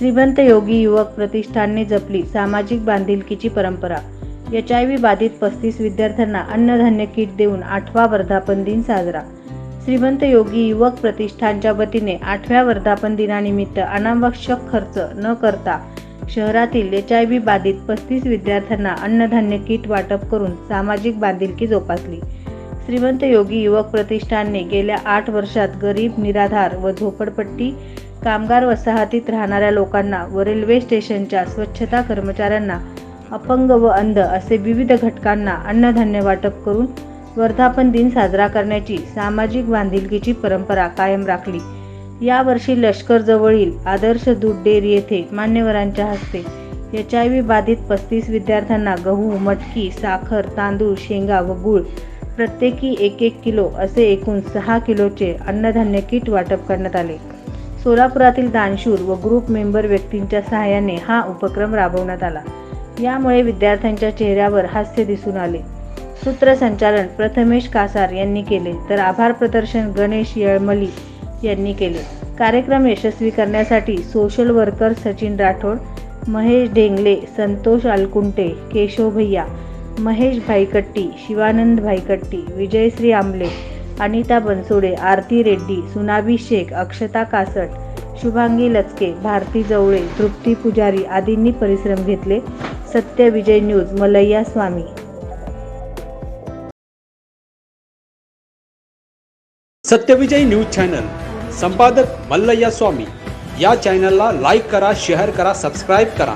श्रीमंत योगी युवक प्रतिष्ठानने जपली सामाजिक बांधिलकीची परंपरा. एच आय व्ही बाधित पस्तीस विद्यार्थ्यांना अन्नधान्य किट देऊन आठवा वर्धापन दिन साजरा. श्रीमंत योगी युवक प्रतिष्ठानच्या वतीने आठव्या वर्धापन दिनानिमित्त अनावश्यक खर्च न करता शहरातील एच आय व्ही बाधित पस्तीस विद्यार्थ्यांना अन्नधान्य किट वाटप करून सामाजिक बांधिलकी जोपासली. श्रीमंत योगी युवक प्रतिष्ठानने गेल्या आठ वर्षात गरीब निराधार व झोपडपट्टी कामगार वसाहतीत राहणाऱ्या लोकांना व रेल्वे स्टेशनच्या स्वच्छता कर्मचाऱ्यांना अपंग व अंध असे विविध घटकांना अन्नधान्य वाटप करून वर्धापन दिन साजरा करण्याची सामाजिक बांधिलकीची परंपरा कायम राखली. यावर्षी लष्करजवळील आदर्श दूध डेअरी येथे मान्यवरांच्या हस्ते एच आय व्ही बाधित पस्तीस विद्यार्थ्यांना गहू मटकी साखर तांदूळ शेंगा व गूळ प्रत्येकी एक एक किलो असे एकूण सहा किलोचे अन्नधान्य किट वाटप करण्यात आले. सोलापुरातील दानशूर व ग्रुप मेंबर व्यक्तींच्या सहाय्याने हा उपक्रम राबवण्यात आला. यामुळे विद्यार्थ्यांच्या चेहऱ्यावर हास्य दिसून आले. सूत्रसंचालन प्रथमेश कासार यांनी केले तर आभार प्रदर्शन गणेश येळमली यांनी केले. कार्यक्रम यशस्वी करण्यासाठी सोशल वर्कर सचिन राठोड महेश ढेंगले संतोष अलकुंटे केशव भैया महेश भाईकट्टी शिवानंद भाईकट्टी विजयश्री आंबले अनिता बनसोडे आरती रेड्डी सुनाबी शेख अक्षता कासट शुभांगी लचके भारती जवळे तृप्ती पुजारी आदींनी परिश्रम घेतले. Satya Vijay news Malayya Swami. Satyavijay news channel संपादक मल्लय्या स्वामी. या चॅनलला लाईक करा शेअर करा सबस्क्राईब करा.